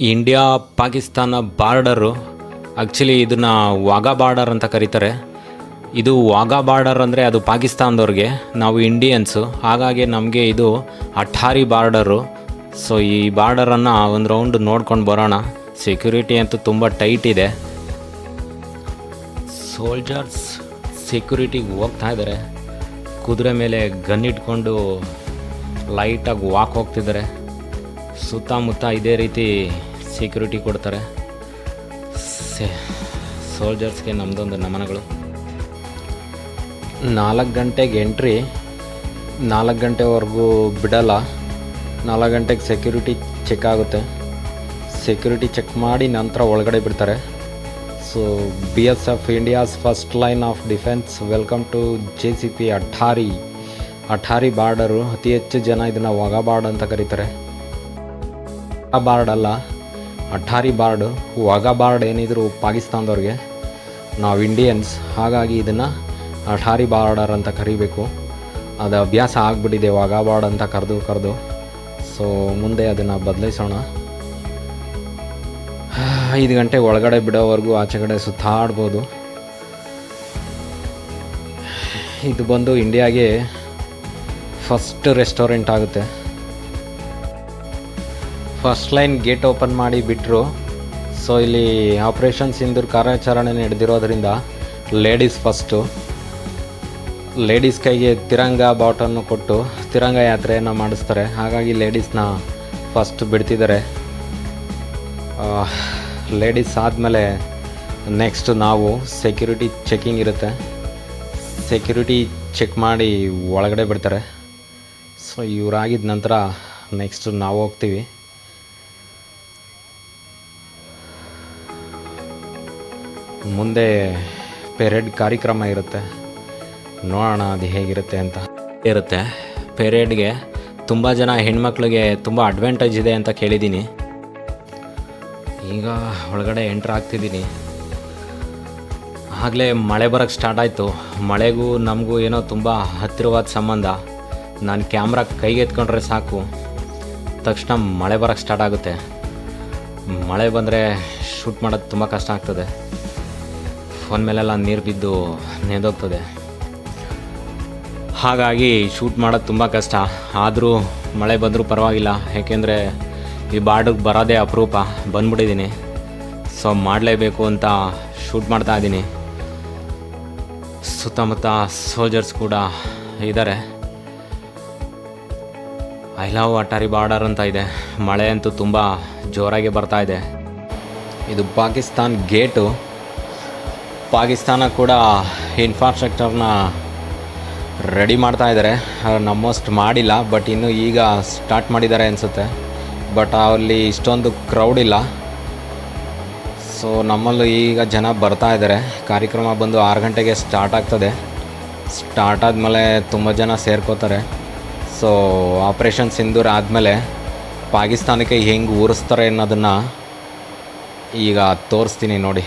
India Pakistan border actually ಇದನ್ನು Wagah border ಅಂತ ಕರೀತಾರೆ. ಇದು ವಾಘಾ ಬಾರ್ಡರ್ ಅಂದರೆ ಅದು ಪಾಕಿಸ್ತಾನದವ್ರಿಗೆ, ನಾವು ಇಂಡಿಯನ್ಸು ಹಾಗಾಗಿ ನಮಗೆ ಇದು ಅಠಾರಿ ಬಾರ್ಡರು ಸೊ ಈ ಬಾರ್ಡರನ್ನು ಒಂದು ರೌಂಡ್ ನೋಡ್ಕೊಂಡು ಬರೋಣ. ಸೆಕ್ಯೂರಿಟಿ ಅಂತೂ ತುಂಬ ಟೈಟ್ ಇದೆ. ಸೋಲ್ಜರ್ಸ್ ಸೆಕ್ಯೂರಿಟಿಗೆ ಹೋಗ್ತಾ ಇದ್ದಾರೆ ಕುದುರೆ ಮೇಲೆ ಗನ್ ಇಟ್ಕೊಂಡು ಲೈಟಾಗಿ ವಾಕ್ ಹೋಗ್ತಿದ್ದಾರೆ ಸುತ್ತಮುತ್ತ ಇದೇ ರೀತಿ ಸೆಕ್ಯೂರಿಟಿ ಕೊಡ್ತಾರೆ. ಸೋಲ್ಜರ್ಸ್ಗೆ ನಮ್ಮದೊಂದು ನಮನಗಳು. ನಾಲ್ಕು ಗಂಟೆಗೆ ಎಂಟ್ರಿ ನಾಲ್ಕು ಗಂಟೆವರೆಗೂ ಬಿಡಲ್ಲ. ನಾಲ್ಕು ಗಂಟೆಗೆ ಸೆಕ್ಯೂರಿಟಿ ಚೆಕ್ ಆಗುತ್ತೆ. ಸೆಕ್ಯೂರಿಟಿ ಚೆಕ್ ಮಾಡಿ ನಂತರ ಒಳಗಡೆ ಬಿಡ್ತಾರೆ. So B S F India's first line of defence welcome to J C P Attari Attari border ಅತಿ ಹೆಚ್ಚು ಜನ ಇದನ್ನು ವಾಗಾ ಬಾರ್ಡ್ ಅಂತ ಕರೀತಾರೆ. ಬಾರ್ಡ್ ಅಲ್ಲ ಅಠಾರಿ ಬಾರ್ಡ್, ವಾಗಾ ಬಾರ್ಡ್ ಏನಿದ್ರು ಪಾಕಿಸ್ತಾನದವ್ರಿಗೆ. ನಾವು ಇಂಡಿಯನ್ಸ್ ಹಾಗಾಗಿ ಇದನ್ನು ಅಠಾರಿ ಬಾರ್ಡರ್ ಅಂತ ಕರಿಬೇಕು. ಅದು ಅಭ್ಯಾಸ ಆಗಿಬಿಟ್ಟಿದೆ ವಾಗಾ ಬಾರ್ಡ್ ಅಂತ ಕರೆದು ಕರೆದು. ಸೊ ಮುಂದೆ ಅದನ್ನು ಬದಲಾಯಿಸೋಣ ಐದು ಗಂಟೆ ಒಳಗಡೆ ಬಿಡೋವರೆಗೂ ಆಚೆ ಕಡೆ ಸುತ್ತಾಡ್ಬೋದು. ಇದು ಬಂದು ಇಂಡಿಯಾಗೆ ಫಸ್ಟ್ ರೆಸ್ಟೋರೆಂಟ್ ಆಗುತ್ತೆ. ಫಸ್ಟ್ ಲೈನ್ ಗೇಟ್ ಓಪನ್ ಮಾಡಿ ಬಿಟ್ಟರು ಸೊ ಇಲ್ಲಿ ಆಪ್ರೇಷನ್ಸ್ ಸಿಂಧೂರ್ ಕಾರ್ಯಾಚರಣೆ ನಡೆದಿರೋದ್ರಿಂದ ಲೇಡೀಸ್ ಫಸ್ಟು ಲೇಡೀಸ್ ಕೈಗೆ ತಿರಂಗ ಬಾಟನ್ನು ಕೊಟ್ಟು ತಿರಂಗ ಯಾತ್ರೆಯನ್ನು ಮಾಡಿಸ್ತಾರೆ. ಹಾಗಾಗಿ ಲೇಡೀಸ್ನ ಫಸ್ಟ್ ಬಿಡ್ತಿದ್ದಾರೆ. ಲೇಡೀಸ್ ಆದಮೇಲೆ ನೆಕ್ಸ್ಟ್ ನಾವು ಸೆಕ್ಯೂರಿಟಿ ಚೆಕಿಂಗ್ ಇರುತ್ತೆ. ಸೆಕ್ಯೂರಿಟಿ ಚೆಕ್ ಮಾಡಿ ಒಳಗಡೆ ಬಿಡ್ತಾರೆ. ಸೊ ಇವರಾಗಿದ್ದ ನಂತರ ನೆಕ್ಸ್ಟ್ ನಾವು ಹೋಗ್ತೀವಿ. ಮುಂದೆ ಪೆರೇಡ್ ಕಾರ್ಯಕ್ರಮ ಇರುತ್ತೆ. ನೋಡೋಣ ಅದು ಹೇಗಿರುತ್ತೆ ಅಂತ. ಇರುತ್ತೆ. ಪೆರೇಡ್ಗೆ ತುಂಬ ಜನ ಹೆಣ್ಮಕ್ಳಿಗೆ ತುಂಬ ಅಡ್ವಾಂಟೇಜ್ ಇದೆ ಅಂತ ಕೇಳಿದ್ದೀನಿ. ಈಗ ಒಳಗಡೆ ಎಂಟ್ರ್ ಆಗ್ತಿದ್ದೀನಿ. ಆಗಲೇ ಮಳೆ ಬರೋಕ್ಕೆ ಸ್ಟಾರ್ಟ್ ಆಯಿತು. ಮಳೆಗೂ ನಮಗೂ ಏನೋ ತುಂಬ ಹತ್ತಿರವಾದ ಸಂಬಂಧ. ನಾನು ಕ್ಯಾಮ್ರಾ ಕೈಗೆ ಎತ್ಕೊಂಡ್ರೆ ಸಾಕು. ತಕ್ಷಣ ಮಳೆ ಬರೋಕ್ಕೆ ಸ್ಟಾರ್ಟ್ ಆಗುತ್ತೆ. ಮಳೆ ಬಂದರೆ ಶೂಟ್ ಮಾಡೋದು ತುಂಬ ಕಷ್ಟ ಆಗ್ತದೆ. ಫೋನ್ ಮೇಲೆಲ್ಲ ನೀರು ಬಿದ್ದು ನೆಂದೋಗ್ತದೆ. ಹಾಗಾಗಿ ಶೂಟ್ ಮಾಡೋದು ತುಂಬ ಕಷ್ಟ. ಆದರೂ ಮಳೆ ಬಂದರೂ ಪರವಾಗಿಲ್ಲ. ಏಕೆಂದರೆ ಈ ಬಾರ್ಡರ್ಗೆ ಬರೋದೇ ಅಪರೂಪ. ಬಂದ್ಬಿಟ್ಟಿದ್ದೀನಿ ಸೊ ಮಾಡಲೇಬೇಕು ಅಂತ ಶೂಟ್ ಮಾಡ್ತಾ ಇದ್ದೀನಿ ಸುತ್ತಮುತ್ತ ಸೋಲ್ಜರ್ಸ್ ಕೂಡ ಇದ್ದಾರೆ ಐ ಲವ್ ಅಟಾರಿ ಬಾರ್ಡರ್ ಅಂತ ಇದೆ. ಮಳೆ ಅಂತೂ ತುಂಬ ಜೋರಾಗಿ ಬರ್ತಾ ಇದೆ. ಇದು ಪಾಕಿಸ್ತಾನ್ ಗೇಟು. ಪಾಕಿಸ್ತಾನ ಕೂಡ ಇನ್ಫ್ರಾಸ್ಟ್ರಕ್ಚರ್ನ ರೆಡಿ ಮಾಡ್ತಾ ಇದ್ದಾರೆ ನಮ್ಮಷ್ಟು ಮಾಡಿಲ್ಲ ಬಟ್ ಇನ್ನು ಈಗ ಸ್ಟಾರ್ಟ್ ಮಾಡಿದ್ದಾರೆ ಅನಿಸುತ್ತೆ. ಬಟ್ ಅಲ್ಲಿ ಇಷ್ಟೊಂದು ಕ್ರೌಡ್ ಇಲ್ಲ. ಸೊ ನಮ್ಮಲ್ಲೂ ಈಗ ಜನ ಬರ್ತಾ ಇದ್ದಾರೆ ಕಾರ್ಯಕ್ರಮ ಬಂದು ಆರು ಗಂಟೆಗೆ ಸ್ಟಾರ್ಟ್ ಆಗ್ತದೆ. ಸ್ಟಾರ್ಟ್ ಆದಮೇಲೆ ತುಂಬ ಜನ ಸೇರ್ಕೋತಾರೆ. ಸೊ ಆಪ್ರೇಷನ್ ಸಿಂಧೂರ್ ಆದಮೇಲೆ ಪಾಕಿಸ್ತಾನಕ್ಕೆ ಹೆಂಗೆ ಊರಿಸ್ತಾರೆ ಅನ್ನೋದನ್ನು ಈಗ ತೋರಿಸ್ತೀನಿ ನೋಡಿ.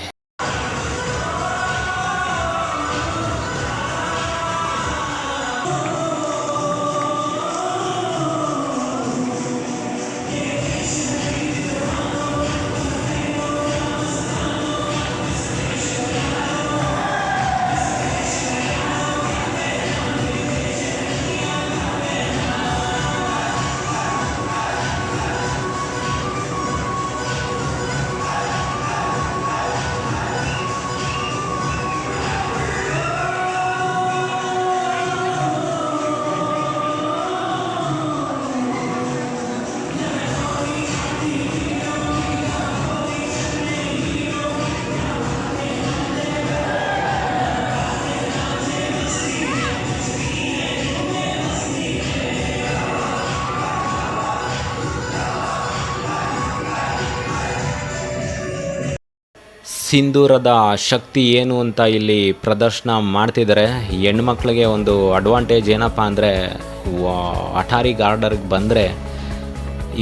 ಸಿಂಧೂರದ ಶಕ್ತಿ ಏನು ಅಂತ ಇಲ್ಲಿ ಪ್ರದರ್ಶನ ಮಾಡ್ತಿದ್ದಾರೆ. ಹೆಣ್ಮಕ್ಳಿಗೆ ಒಂದು ಅಡ್ವಾಂಟೇಜ್ ಏನಪ್ಪ ಅಂದರೆ ಅಠಾರಿ ಗಾರ್ಡರ್ಗೆ ಬಂದರೆ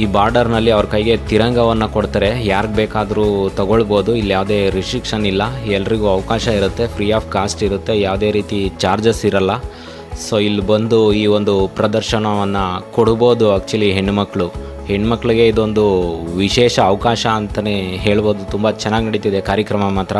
ಈ ಬಾರ್ಡರ್ನಲ್ಲಿ ಅವ್ರ ಕೈಗೆ ತಿರಂಗವನ್ನು ಕೊಡ್ತಾರೆ. ಯಾರಿಗೆ ಬೇಕಾದರೂ ತಗೊಳ್ಬೋದು. ಇಲ್ಲಿ ಯಾವುದೇ ರಿಸ್ಟ್ರಿಕ್ಷನ್ ಇಲ್ಲ. ಎಲ್ರಿಗೂ ಅವಕಾಶ ಇರುತ್ತೆ. ಫ್ರೀ ಆಫ್ ಕಾಸ್ಟ್ ಇರುತ್ತೆ. ಯಾವುದೇ ರೀತಿ ಚಾರ್ಜಸ್ ಇರಲ್ಲ. ಸೊ ಇಲ್ಲಿ ಬಂದು ಈ ಒಂದು ಪ್ರದರ್ಶನವನ್ನು ಕೊಡ್ಬೋದು ಆ್ಯಕ್ಚುಲಿ ಹೆಣ್ಣುಮಕ್ಕಳು ಹೆಣ್ಮಕ್ಳಿಗೆ ಇದೊಂದು ವಿಶೇಷ ಅವಕಾಶ ಅಂತಲೇ ಹೇಳ್ಬೋದು. ತುಂಬ ಚೆನ್ನಾಗಿ ನಡೀತಿದೆ ಕಾರ್ಯಕ್ರಮ ಮಾತ್ರ.